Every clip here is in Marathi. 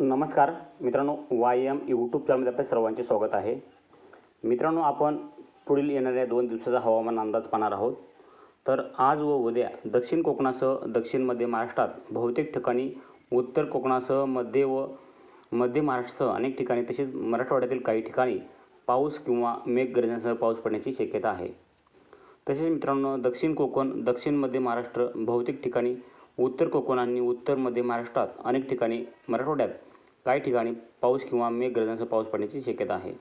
नमस्कार मित्रांनो वाय एम यूट्यूब चॅनलमध्ये आपल्या सर्वांचे स्वागत आहे. मित्रांनो आपण पुढील येणाऱ्या दोन दिवसाचा हवामान अंदाज पाहणार आहोत. तर आज व उद्या दक्षिण कोकणासह दक्षिण मध्य महाराष्ट्रात बहुतेक ठिकाणी उत्तर कोकणासह मध्य व मध्य महाराष्ट्रासह अनेक ठिकाणी तसेच मराठवाड्यातील काही ठिकाणी पाऊस किंवा मेघगर्जनेसह पाऊस पडण्याची शक्यता आहे. तसेच मित्रांनो दक्षिण कोकण दक्षिण मध्य महाराष्ट्र बहुतेक ठिकाणी उत्तर कोकण आणि उत्तर मध्य महाराष्ट्रात अनेक ठिकाणी मराठवाड्यात काही ठिकाणी पाऊस किंवा मेघगर्जनेसह पाऊस पडण्याची शक्यता आहे.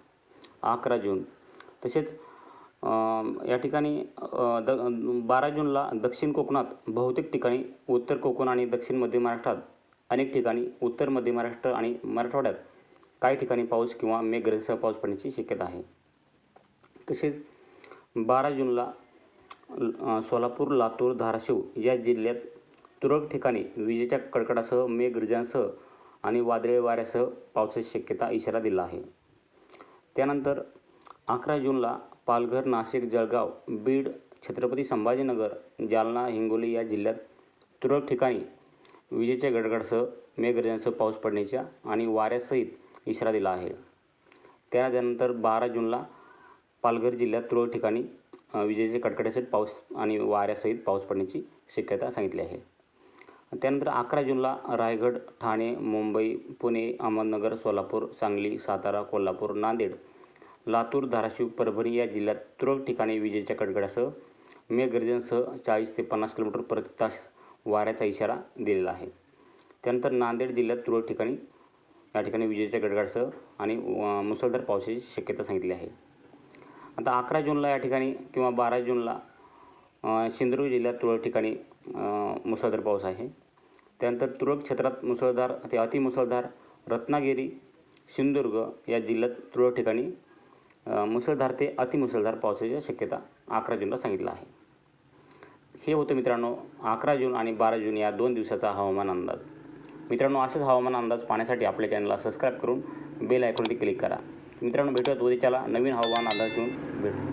अकरा जून. तसेच या ठिकाणी द बारा जूनला दक्षिण कोकणात बहुतेक ठिकाणी उत्तर कोकण आणि दक्षिण मध्य महाराष्ट्रात अनेक ठिकाणी उत्तर मध्य महाराष्ट्र आणि मराठवाड्यात काही ठिकाणी पाऊस किंवा मेघगर्जनेसह पाऊस पडण्याची शक्यता आहे. तसेच बारा जूनला सोलापूर लातूर धाराशिव या जिल्ह्यात तुरळक ठिकाणी विजेच्या कडकडासह मेघगर्जनासह आणि वादळी वाऱ्यासह पावसाची शक्यता इशारा दिला आहे. त्यानंतर अकरा जूनला पालघर नाशिक जळगाव बीड छत्रपती संभाजीनगर जालना हिंगोली या जिल्ह्यात तुरळक ठिकाणी विजेच्या गडगडासह मेघगर्जनासह पाऊस पडण्याच्या आणि वाऱ्यासहित इशारा दिला आहे. त्यानंतर बारा जूनला पालघर जिल्ह्यात तुरळक ठिकाणी विजेच्या विजेचे कडकड्यासहित पाऊस आणि वाऱ्यासहित पाऊस पडण्याची शक्यता सांगितली आहे. त्यानंतर अकरा जूनला रायगड ठाणे मुंबई पुणे अहमदनगर सोलापूर सांगली सातारा कोल्हापूर नांदेड लातूर धाराशिव परभणी या जिल्ह्यात तुरळक ठिकाणी विजेच्या कडकडासह मेघगर्जनसह चाळीस ते पन्नास किलोमीटर प्रति तास वाऱ्याचा इशारा दिलेला आहे. त्यानंतर नांदेड जिल्ह्यात तुरळक ठिकाणी या ठिकाणी विजेच्या गडगडासह आणि मुसळधार पावसाची शक्यता सांगितली आहे. आता अकरा जूनला या ठिकाणी किंवा बारा जूनला सिंधुदुर्ग जिल्ह्यात तुरळक ठिकाणी मुसळधार पाऊस आहे. त्यानंतर तुरळक क्षेत्रात मुसळधार ते अतिमुसळधार रत्नागिरी सिंधुदुर्ग या जिल्ह्यात तुरळक ठिकाणी मुसळधार ते अतिमुसळधार पावसाची शक्यता अकरा जूनला सांगितलं आहे. हे होतं मित्रांनो अकरा जून आणि बारा जून या दोन दिवसाचा हवामान अंदाज. मित्रांनो असेच हवामान अंदाज पाहण्यासाठी आपल्या चॅनलला सबस्क्राईब करून बेल आयकॉनवरती क्लिक करा. मित्रांनो भेटूयात उद्याच्याला नवीन हवामान अंदाज घेऊन भेटू.